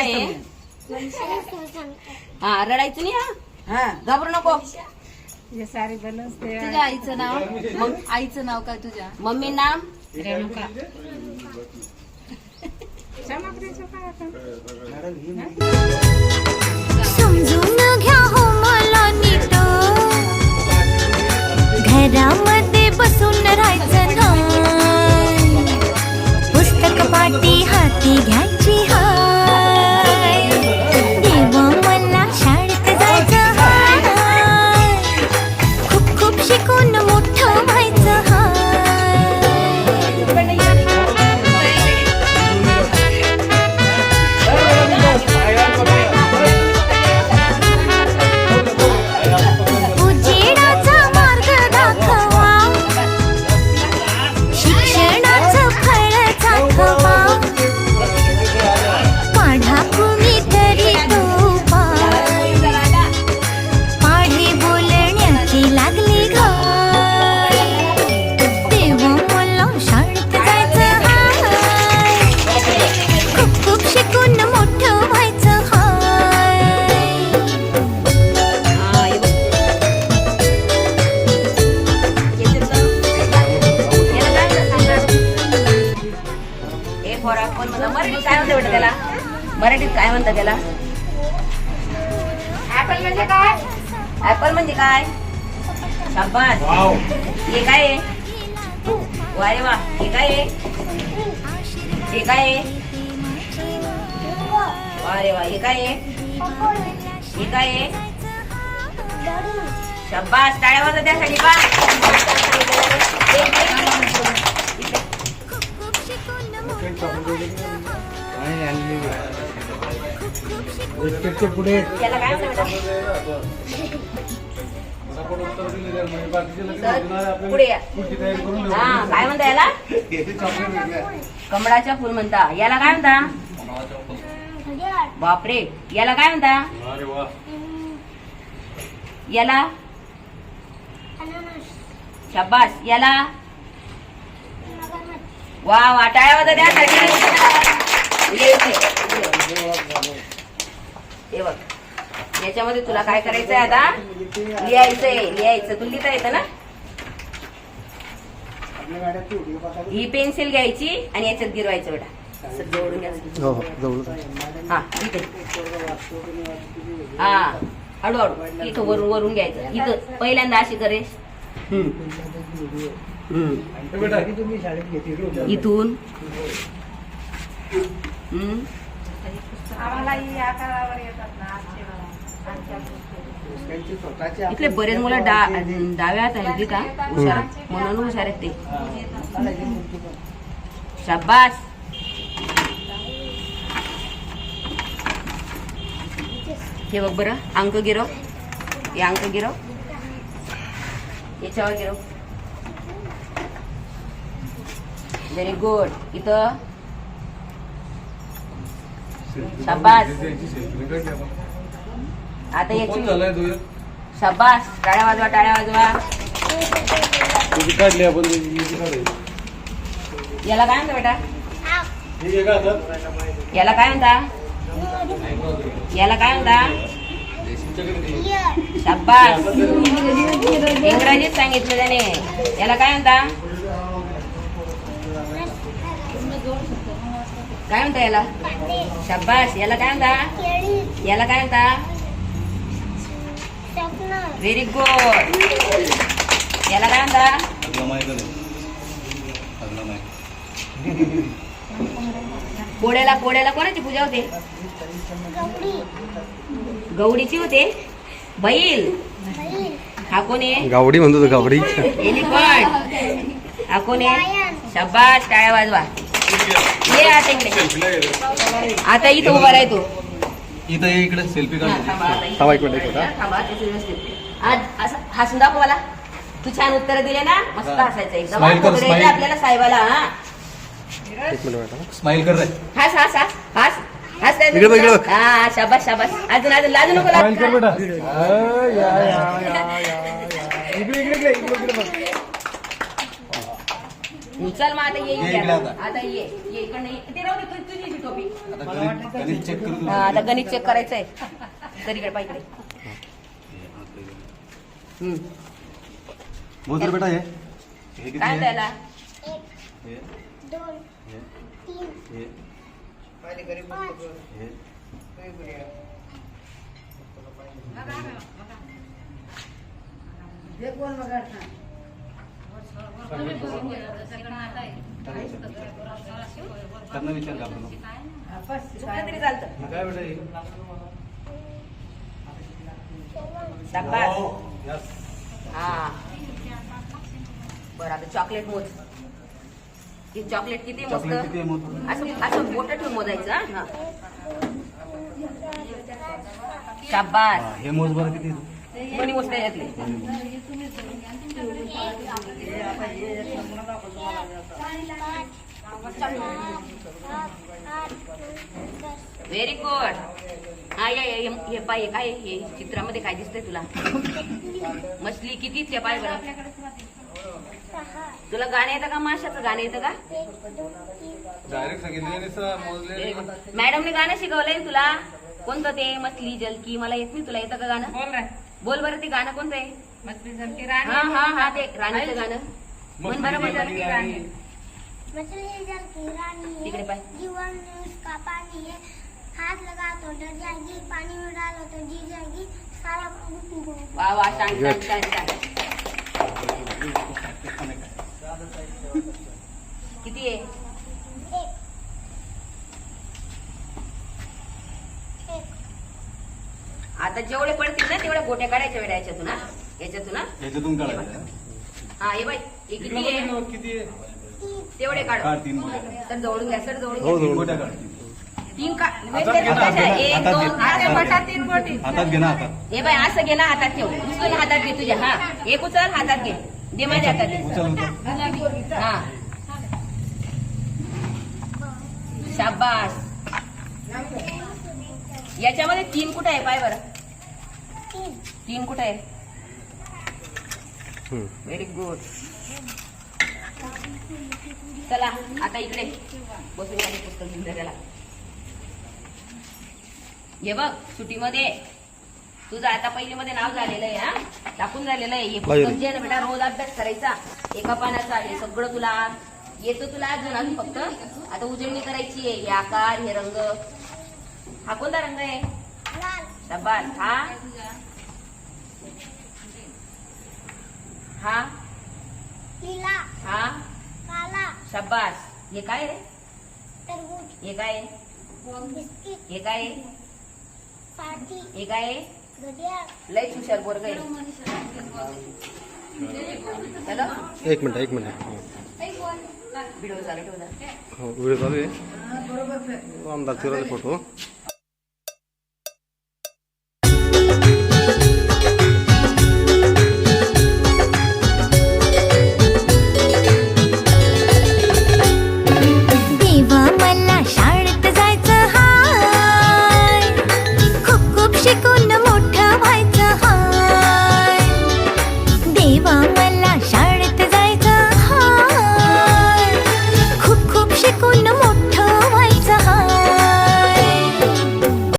आहे. हा रडायचं नाही हा. हा घाबरू नको. तुझ्या आईचं नाव? मग आईचं नाव काय तुझ्या? मम्मी नाम? रेणुका. समजून घ्या हो मला नीट. घरामध्ये बसून राहायचं नाही मराठीत काय म्हणतात त्याला? ऍपल म्हणजे काय? ऍपल म्हणजे काय? शाबास. हे काय आहे वा रे वा. हे काय आहे हे काय आहे वा रे वा. हे काय आहे हे काय आहे शाबास. टाळ्या वाजत त्यासाठी पा याला पुढे हा काय म्हणता याला? कमळाच्या फुल म्हणता. याला काय म्हणता? बापरे. याला काय म्हणता? याला? शाबास. याला? वा वा. टाळ्या वाजत त्यासाठी ये इथे. हे बघ याच्यामध्ये तुला काय करायचंय आता? लिहायचंय लिहायचं. तुला लिहिता येतं ना? ही पेन्सिल घ्यायची आणि याच्यात गिरवायचं बेटा घ्यायचं हा इथे. हा हळूहळू. इथं वरून वरून घ्यायचं. इथं पहिल्यांदा अशी करे इथून. हम्म. इथले बरेच मुलं डा डाव्या हात आहेत का? हुशार. म्हणून हुशार आहेत ते. शाबास. हे बघ बरं. अंक गिरव. हे अंक गिरव. याच्यावर गिरव. व्हेरी गुड इथं. शाबास. आता याची शाबास. टाळ्या वाजवा टाळ्या वाजवा. काढली आपण काढली. याला काय म्हणता बेटा? हे याला काय म्हणता? याला काय म्हणता? शाबास. इंग्रजीत सांगितलं त्याने. याला काय म्हणता? काय म्हणता याला? शाबास. याला काय म्हणता? याला काय म्हणता? व्हेरी गुड याला काय म्हणता कोड्याला कोड्याला कोणाची पूजा होते गौडीची होते बैल हा कोण आहे गावडी म्हणतो तो गावडी एलिफंट हा कोण आहे शाबास टाळ्या वाजवा ये आता इकडे आता इथं उभा राहतो इथं ये इकडे सेल्फी काढ थांबा एक मिनिट होता थांबा आज असं हसून दाखव मला. तू छान उत्तर दिले ना? मस्त हा. हसायचं एकदम. Smile कर, उत्तर smile. द्यायचं आपल्याला साहेबाला हा. एक मिनिट बेटा स्माइल कर रे. हस हस हस हस. हस त्या इकडे बघ, इकडे बघ. हा शाबास शाबास. अजून अजून लाजू नको कर इकडे इकडे. इकडे इकडे बघ. चल मग आता ये ये इकडे इकडे आता. ये ये इकडनं ये. ते राहू दे तु- तुझी टोपी. आता गणित गणित चेक करू हा, आता गणित चेक करायचंय. तर इकडे पाहिजे हम्म. मोज रे बेटा हे हे किती काय आहे द्यायला हे हे हे हे त्यांना विचार का। आपण चुकलं तरी चालतं हे काय बेटा हे हा. बरं आता चॉकलेट मोज. ही चॉकलेट किती मोजतं? असं असं बोट ठेवून मोजायचं हा? हा. शाबास. हा, हे मोज बरं किती? कोणी आहे यातली व्हेरी गुड हा या हे पाय हे काय हे चित्रामध्ये काय दिसतंय तुला? मछली कितीच आहे पाय बरं? तुला गाणं येतं का माशाचं गाणं येतं का? डायरेक्ट सांगितले. मॅडमने गाणं शिकवलंय तुला? कोणतं ते? मछली जलकी मला येत नाही तुला येतं का गाणं? बोल रे. बोल बरं ते गाणं कोणतं आहे? मछली जलती हा राणी. हा हा ते राणीचं गाणं. म्हण बरं तिकडे है पाय. जीवन में उसका पानी है हाथ लगा तो डर जाएगी पानी में डालो तो जी जाएगी सारा छान छान छान किती आहे? एक एक आता जेवढे पडतील ना तेवढ्या गोट्या काढायच्या वेळा याच्यातून हा? याच्यातून हा? याच्यातून काढायचं हा हे बाई. हे किती आहे? किती आहे? तेवढे काढ. तीन. तर जवळून घ्या सर जवळून घ्या. तीन गोट्या काढ तीन का हातात घे ना? एक हातात घे. दोन हातात बटा तीन गोटी हातात घे ना हातात. हे बाई असं घे ना हातात ठेव. उचलून हातात घे तुझ्या. हा. एक उचल हातात घे. दे माझ्या हातात. दे. उचल उचल. हा. शाबास. याच्यामध्ये तीन कुठे आहे? पाय बरं. तीन. तीन कुठे आहे. व्हेरी गुड चला आता इकडे. बसून ते पुस्तक घेऊन जा त्याला. हे बघ सुटीमध्ये तुझं आता पहिलीमध्ये नाव झालेलं आहे हा? टाकून झालेलं आहे. हे पुस्तक जे आहे ना बेटा रोज अभ्यास करायचा. एका पानाचा हे सगळं तुला. येतं तुला अजून अजून फक्त. आता उजळणी करायची आहे. हे आकार हे रंग. हा कोणता रंग आहे? शाबास हा? हा नीला हा शाबास. हे काय रे तरबूज हे काय आहे? बिस्किट. हे काय आहे? पार्टी हे काय आहे? घडियाळ. लय हुशार आहे. हॅलो? एक मिनिट एक मिनिट. हो. व्हिडिओ चालू ठेवला हो व्हिडिओ चालू आहे. आमदार चिराचे फोटो.